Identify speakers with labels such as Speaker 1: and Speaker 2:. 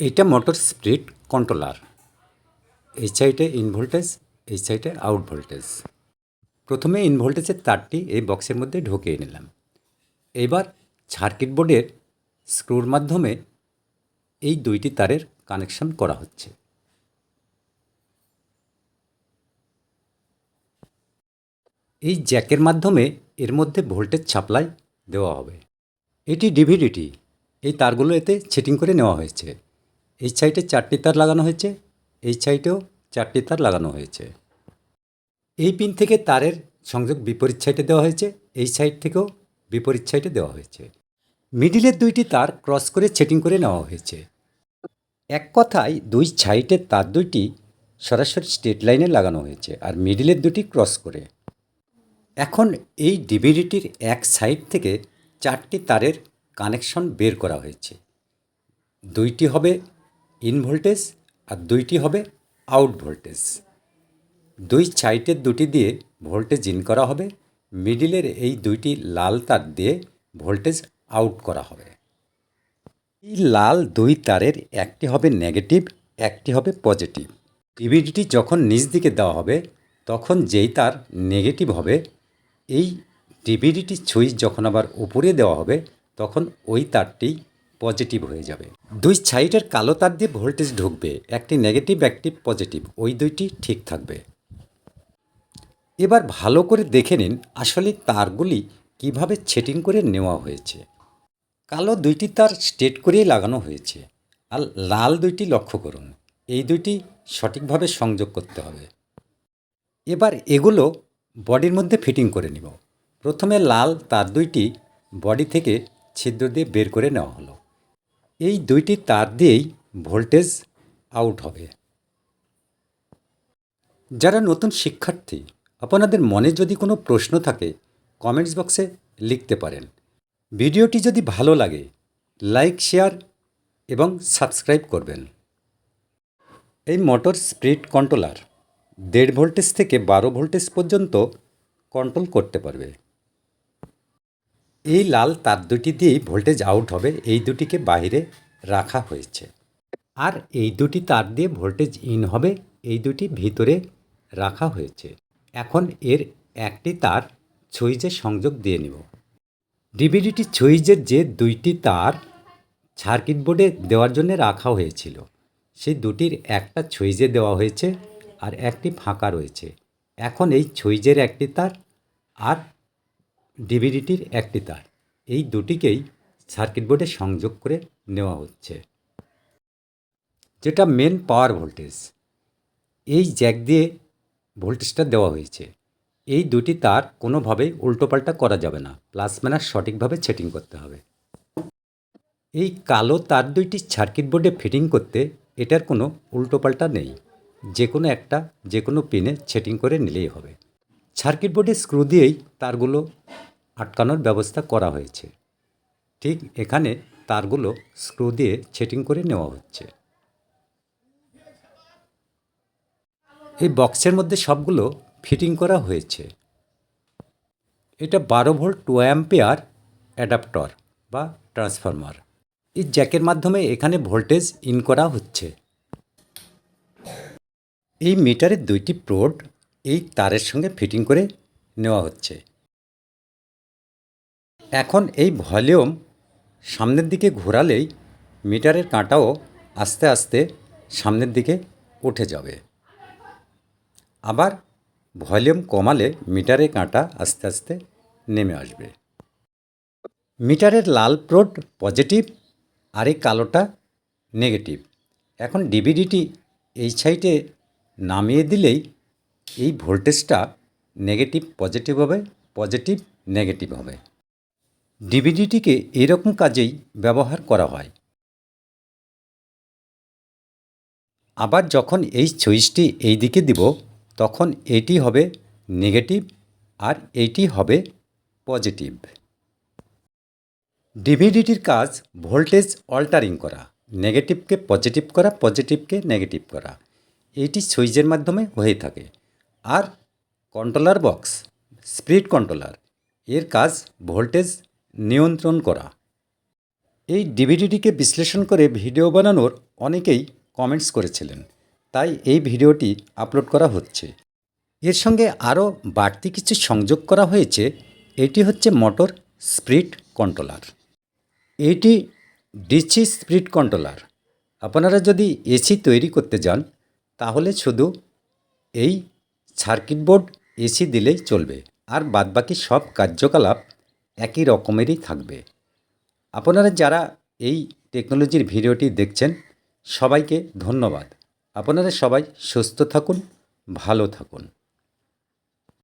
Speaker 1: এইটা motor split controller এই সাইডে ইন ভোল্টেজ এই সাইডে আউট ভোল্টেজ প্রথমে ইন ভোল্টেজের তারটি এই বক্সের মধ্যে ঢুকিয়ে নিলাম। এবার সার্কিট বোর্ডের স্ক্রুর মাধ্যমে এই দুইটি তারের কানেকশন করা হচ্ছে। এই জ্যাকের মাধ্যমে এর মধ্যে ভোল্টেজ সাপ্লাই দেওয়া হবে। এটি ডিভিডিটি এই তারগুলো এতে সেটিং করে নেওয়া হয়েছে। এই সাইডে চারটি তার লাগানো হয়েছে, এই সাইডেও চারটি তার লাগানো হয়েছে। এই পিন থেকে তারের সংযোগ বিপরীত সাইডে দেওয়া হয়েছে, এই সাইড থেকেও বিপরীত সাইডে দেওয়া হয়েছে। মিডিলের দুইটি তার ক্রস করে সেটিং করে নেওয়া হয়েছে। এক কথায়, দুই সাইডের তার দুইটি সরাসরি স্ট্রেট লাইনে লাগানো হয়েছে আর মিডিলের দুটি ক্রস করে। এখন এই ডিভিডিটির এক সাইড থেকে চারটি তারের কানেকশন বের করা হয়েছে। দুইটি হবে ইন ভোল্টেজ আর দুইটি হবে আউট ভোল্টেজ। দুই সাইডের দুটি দিয়ে ভোল্টেজ ইন করা হবে, মিডিলের এই দুইটি লাল তার দিয়ে ভোল্টেজ আউট করা হবে। এই লাল দুই তারের একটি হবে নেগেটিভ, একটি হবে পজিটিভ। ডিভিডিটি যখন নিচ দিকে দেওয়া হবে, তখন যেই তার নেগেটিভ হবে, এই ডিভিডিটি সুইচ যখন আবার উপরে দেওয়া হবে, তখন ওই তারটি পজিটিভ হয়ে যাবে। দুই সাইডের কালো তার দিয়ে ভোল্টেজ ঢুকবে। একটি নেগেটিভ একটি পজিটিভ ওই দুইটি ঠিক থাকবে। এবার ভালো করে দেখে নিন আসলে তারগুলি কীভাবে ছেটিং করে নেওয়া হয়েছে। কালো দুইটি তার স্ট্রেট করেই লাগানো হয়েছে আর লাল দুইটি লক্ষ্য করুন। এই দুইটি সঠিকভাবে সংযোগ করতে হবে। এবার এগুলো বডির মধ্যে ফিটিং করে নিব। প্রথমে লাল তার দুইটি বডি থেকে ছিদ্র দিয়ে বের করে নেওয়া হলো। এই দুইটি তার দিয়েই ভোল্টেজ আউট হবে। যারা নতুন শিক্ষার্থী, আপনাদের মনে যদি কোনো প্রশ্ন থাকে, কমেন্টস বক্সে লিখতে পারেন। ভিডিওটি যদি ভালো লাগে, লাইক, শেয়ার এবং সাবস্ক্রাইব করবেন। এই মোটর স্পিড কন্ট্রোলার দেড় ভোল্টেজ থেকে বারো ভোল্টেজ পর্যন্ত কন্ট্রোল করতে পারবে। এই লাল তার দুটি দিয়েই ভোল্টেজ আউট হবে। এই দুটিকে বাইরে রাখা হয়েছে। আর এই দুটি তার দিয়ে ভোল্টেজ ইন হবে। এই দুটি ভিতরে রাখা হয়েছে। এখন এর একটি তার সুইচে সংযোগ দিয়ে নেব। ডিবিডিটি সুইচের যে দুইটি তার সার্কিট বোর্ডে দেওয়ার জন্য রাখা হয়েছিল, সেই দুটির একটা সুইচে দেওয়া হয়েছে আর একটি ফাঁকা রয়েছে। এখন এই সুইচের একটি তার আর ডিভিডিটির একটি তার। এই দুটিকেই সার্কিট বোর্ডে সংযোগ করে নেওয়া হচ্ছে। যেটা মেন পাওয়ার ভোল্টেজ এই জ্যাক দিয়ে ভোল্টেজটা দেওয়া হয়েছে। এই দুটি তার কোনোভাবেই উল্টোপাল্টা করা যাবে না। প্লাস মাইনাস সঠিকভাবে সেটিং করতে হবে। এই কালো তার দুইটি সার্কিট বোর্ডে ফিটিং করতে এটার কোনো উল্টোপাল্টা নেই। যে কোনো একটা যে কোনো পিনে সেটিং করে নিলেই হবে। সার্কিট বোর্ডে স্ক্রু দিয়েই তারগুলো আটকানোর ব্যবস্থা করা হয়েছে। ঠিক এখানে তারগুলো স্ক্রু দিয়ে সেটিং করে নেওয়া হচ্ছে। এই বক্সের মধ্যে সবগুলো ফিটিং করা হয়েছে। এটা বারো ভোল্ট টু অ্যাম্পেয়ার অ্যাডাপ্টর বা ট্রান্সফরমার। এই জ্যাকের মাধ্যমে এখানে ভোল্টেজ ইন করা হচ্ছে। এই মিটারের দুইটি প্রোড এই তারের সঙ্গে ফিটিং করে নেওয়া হচ্ছে। এখন এই ভলিউম সামনের দিকে ঘোরালেই মিটারের কাঁটাও আস্তে আস্তে সামনের দিকে উঠে যাবে। আবার ভলিউম কমালে মিটারের কাঁটা আস্তে আস্তে নেমে আসবে। মিটারের লাল প্রোড পজিটিভ, আর এই কালোটা নেগেটিভ। এখন ডিভিডিটি এই সাইডে নামিয়ে দিলেই এই ভোল্টেজটা নেগেটিভ পজিটিভ হবে, পজিটিভ নেগেটিভ হবে। ডিভিডিটিকে এরকম কাজেই ব্যবহার করা হয়। আবার যখন এই সুইচটি এই দিকে দিব, তখন এটি হবে নেগেটিভ আর এইটি হবে পজিটিভ। ডিভিডিটির কাজ ভোল্টেজ অল্টারিং করা, নেগেটিভকে পজিটিভ করা, পজিটিভকে নেগেটিভ করা। এটি সুইচের মাধ্যমে হয়ে থাকে। আর কন্ট্রোলার বক্স, স্পিড কন্ট্রোলার, এর কাজ ভোল্টেজ নিয়ন্ত্রণ করা। এই ডিভিডিটিকে বিশ্লেষণ করে ভিডিও বানানোর অনেকেই কমেন্টস করেছিলেন। তাই এই ভিডিওটি আপলোড করা হচ্ছে। এর সঙ্গে আরও বাড়তি কিছু সংযোগ করা হয়েছে। এটি হচ্ছে মোটর স্পিড কন্ট্রোলার। এইটি ডিসি স্পিড কন্ট্রোলার। আপনারা যদি এসি তৈরি করতে যান, তাহলে শুধু এই সার্কিট বোর্ড এসি দিলেই চলবে। আর বাদবাকি সব কার্যকলাপ একই রকমেরই থাকবে। আপনারা যারা এই টেকনোলজির ভিডিওটি দেখছেন, সবাইকে ধন্যবাদ। আপনারা সবাই সুস্থ থাকুন, ভালো থাকুন।